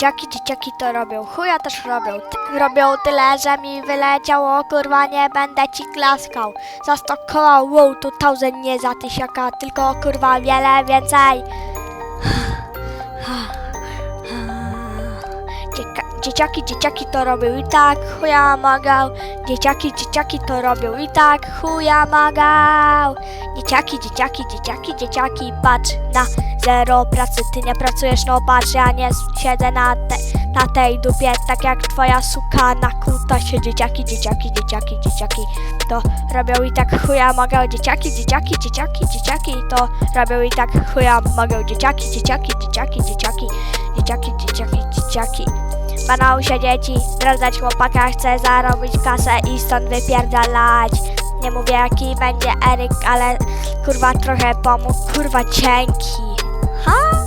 Dzieciaki, dzieciaki to robią, chuja też robią. Ty, robią tyle, że mi wyleciało, kurwa, nie będę ci klaskał. Za sto koła, wow, to thousand, nie za tysiaka, tylko kurwa wiele więcej. Dzieciaki, dzieciaki to robią i tak, chuja magał. Dzieciaki, dzieciaki to robią i tak, chuja magał. Dzieciaki, dzieciaki, dzieciaki, dzieciaki, patrz na zero pracy, ty nie pracujesz, no patrz, ja nie siedzę na, te, na tej dupie, tak jak twoja suka na kutasie. Dzieciaki, dzieciaki, dzieciaki, dzieciaki, to robią i tak chuja magał. Dzieciaki, dzieciaki, dzieciaki, dzieciaki, to robią i tak chuja magał. Dzieciaki, dzieciaki, dzieciaki, dzieciaki, dzieciaki, dzieciaki, dzieciaki. Banał się dzieci, sprawdzać chłopaka, chce zarobić kasę i stąd wypierdalać. Nie mówię jaki będzie Eryk, ale kurwa trochę pomógł, kurwa dzięki. Ha!